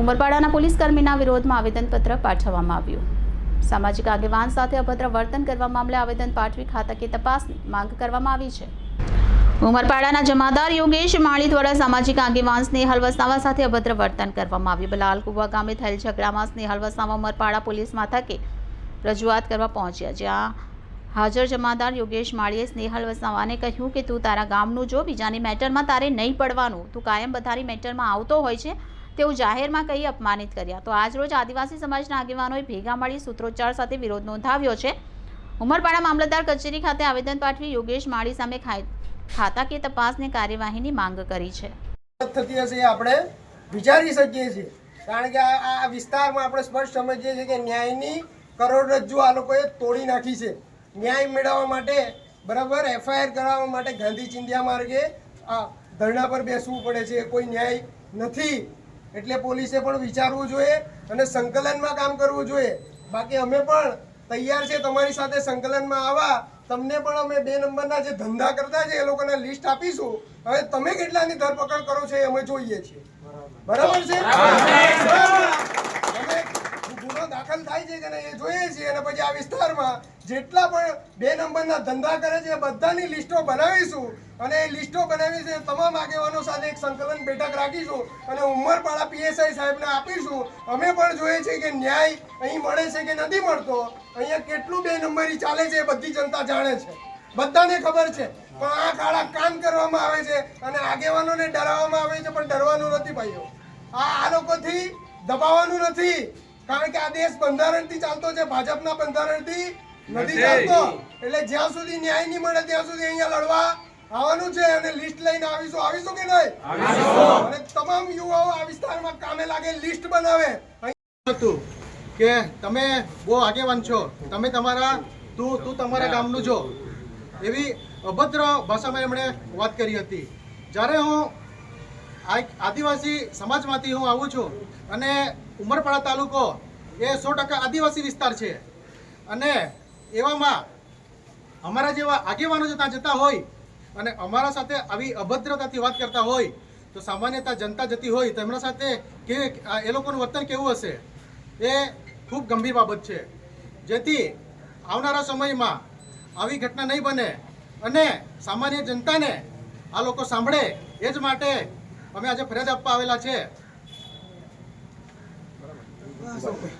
ઉમરપાડાના police કર્મીના વિરોધમાં આવેદનપત્ર પાઠવવામાં આવ્યું. સામાજિક આગેવાન સાથે અભદ્ર વર્તન કરવા મામલે આવેદન પાઠવી ખાતાકીય તપાસની માંગ કરવામાં આવી છે. ઉમરપાડાના જમાદાર યોગેશ માળી દ્વારા સામાજિક આગેવાન સ્નેહલ વસાવા સાથે અભદ્ર વર્તન કરવામાં આવ્યું. બલાલ કુવા ગામે થયેલ ઝઘડામાં સ્નેહલ વસાવા ઉમરપાડા પોલીસ મથકે રજૂઆત કરવા પહોંચ્યા. જ્યાં હાજર જમાદાર યોગેશ માળીએ સ્નેહલ વસાવાને કહ્યું કે, તું તારા ગામનું જો, બીજાની મેટરમાં તારે નહીં પડવાનું. તું કાયમ બધાની મેટરમાં આવતો હોય છે. તેવું જાહેરમાં કહી અપમાનિત કર્યા. તો આજરોજ આદિવાસી સમાજના આગેવાનોએ ભેગા મળી સૂત્રોચ્ચાર સાથે વિરોધ નોંધાવ્યો છે. ઉમરપાડા મામલતદાર કચેરી ખાતે આવેદન પાઠવી યોગેશ માળી સામે ખાતા ખાતાકીય તપાસની કાર્યવાહીની માંગ કરી છે. થતી આપણે વિચારી શકીએ છીએ. કારણ કે આ વિસ્તારમાં આપણે સ્પષ્ટ સમજીએ છીએ કે ન્યાયની કરોડરજ્જુ આ લોકોએ તોડી નાખી છે. ન્યાય મેળવવા માટે બરાબર એફઆઈઆર કરાવવા માટે ગાંધી ચિંધ્યા માર્ગે, આ ધરણા પર બેસવું પડે છે. કોઈ ન્યાય નથી. એટલે પોલીસે પણ વિચારવું જોઈએ અને સંકલનમાં કામ કરવું જોઈએ. બાકી અમે પણ તૈયાર છે તમારી સાથે સંકલનમાં આવવા તમને પણ અમે બે નંબરના જે ધંધા કરતા છે એ લોકોને લિસ્ટ આપીશું. હવે તમે કેટલાની ધરપકડ કરો છો એ અમે જોઈએ છીએ. બરાબર છે? દાખલ થાય છે કે નહીં એ જોઈએ છીએ. અને પછી આ વિસ્તારમાં જેટલા પણ બે નંબરના ધંધા કરે છે બધાની લિસ્ટો બનાવીશું. અને એ લિસ્ટો બનાવી છે તમામ આગેવાનો સાથે એક સંકલન બેઠક રાખીશું અને ઉમરપાડા પીએસઆઈ સાહેબને આપીશું. અમે પણ જોઈએ છીએ કે ન્યાય અહીં મળે છે કે નથી મળતો. અહીંયા કેટલું બે નંબરી ચાલે છે એ બધી જનતા જાણે છે. બધાને ખબર છે. પણ આ કાળા કામ કરવામાં આવે છે અને આગેવાનોને ડરાવવામાં આવે છે, પણ ડરવાનું નથી ભાઈઓ. આ આ લોકોથી દબાવવાનું નથી. કારણ કે આ દેશ બંધારણથી ચાલતો છે ભાજપના બંધારણથી નથી ચાલતો. એટલે જ્યાં સુધી ન્યાય નહીં મળે ત્યાં સુધી અહીંયા લડવા આવવાનું છે અને લિસ્ટ લઈને આવીશું. આવીશું કે નહીં? અને તમામ યુવાઓ આ વિસ્તારમાં કામે લાગે લિસ્ટ બનાવે. હતું કે તમે બહુ આગેવાન છો. તમે તમારા તું તું તમારા ગામનું છો. એવી અભદ્ર ભાષામાં એમણે વાત કરી હતી. જ્યારે હું આદિવાસી સમાજમાંથી હું આવું છું અને ઉમરપાડા તાલુકો એ સો ટકા આદિવાસી વિસ્તાર છે. અને એવામાં અમારા જેવા આગેવાનો જો ત્યાં જતા હોય અને અમારા સાથે આવી અભદ્રતાથી વાત કરતા હોય, તો સામાન્યતા જનતા જતી હોય, તો એમના સાથે કે એ લોકોનું વર્તન કેવું હશે? એ ખૂબ ગંભીર બાબત છે. જેથી આવનારા સમયમાં આવી ઘટના નહીં બને અને સામાન્ય જનતાને આ લોકો સાંભળે એ જ માટે અમે આજે ફરિયાદ આપવા આવેલા છે. Và 会